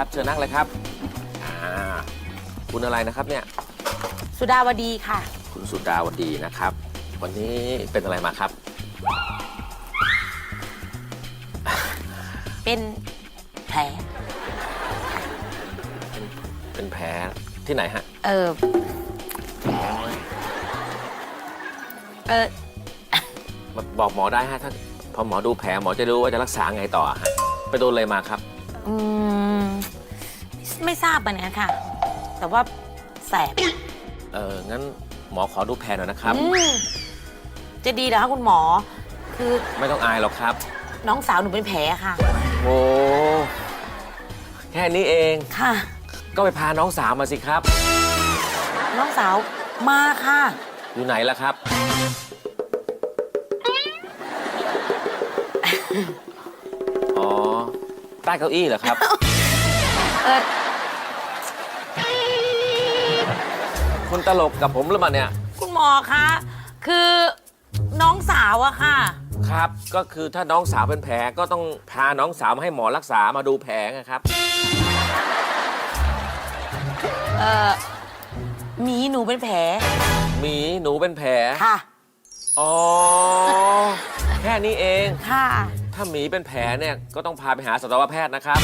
ครับเชิญนั่งเลยครับอ่าคุณอะไรนะครับเนี่ย สุดาวดีค่ะ คุณสุดาวดีนะครับ วันนี้เป็นอะไรมาครับ เป็นแผล เป็นแผลที่ไหนฮะ เออเออมาบอกหมอได้ฮะ ถ้าพอหมอดูแผลหมอจะรู้ว่าจะรักษาไงต่อฮะ ไปโดนอะไรมาครับ อืมไม่ ไม่ทราบเหมือนกันค่ะ แต่ว่าแสบเอองั้นหมอขอดูแผลหน่อยนะครับ อืมจะดีเหรอคะคุณหมอ คือไม่ต้องอายหรอกครับ น้องสาวหนูเป็นแผลค่ะ โอ้แค่นี้เองค่ะ ก็ไปพาน้องสาวมาสิครับ น้องสาวมาค่ะ อยู่ไหนล่ะครับ อ๋อใต้เก้าอี้เหรอครับ เออคุณตลกกับผมหรือเปล่าเนี่ย คุณหมอคะ คือน้องสาวอะค่ะ ครับ ก็คือถ้าน้องสาวเป็นแผลก็ต้องพาน้องสาวมาให้หมอรักษามาดูแผลนะครับ เออหมีหนูเป็นแผลหมีหนูเป็นแผล ค่ะ อ๋อ แค่นี้เอง ค่ะ ถ้าหมีเป็นแผลเนี่ยก็ต้องพาไปหาสัตวแพทย์นะครับ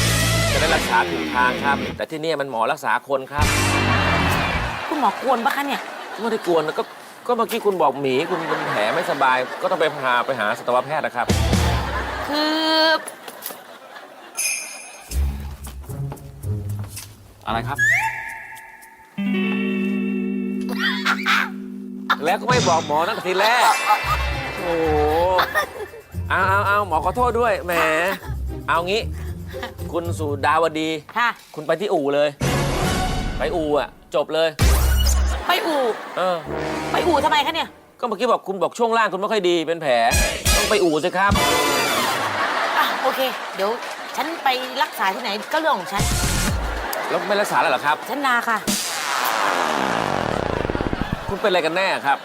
จะได้รักษาถูกทางครับ แต่ที่เนี่ยมันหมอรักษาคนครับ คุณหมอกวนปะคะเนี่ย ไม่ได้กวนนะก็ก็เมื่อกี้คุณบอกหมีคุณเป็นแผลไม่สบาย ก็ต้องไปพาไปหาสัตวแพทย์นะครับ คืออะไรครับ แล้วก็ไม่บอกหมอตั้งแต่ทีแรก โอ้โหเอาเอาเอาหมอขอโทษด้วยแหม เอางี้ คุณสุดาวดี ค่ะ คุณไปที่อู่เลย ไปอู่อะ จบเลย ไปอู่ เออ ไปอู่ทำไมคะเนี่ย ก็เมื่อกี้บอกคุณบอกช่วงล่างคุณไม่ค่อยดีเป็นแผล ต้องไปอู่สิครับ อะ โอเค เดี๋ยวฉันไปรักษาที่ไหนก็เรื่องของฉัน แล้วไม่รักษาแล้วเหรอครับ ฉันลาค่ะ คุณเป็นอะไรกันแน่ครับ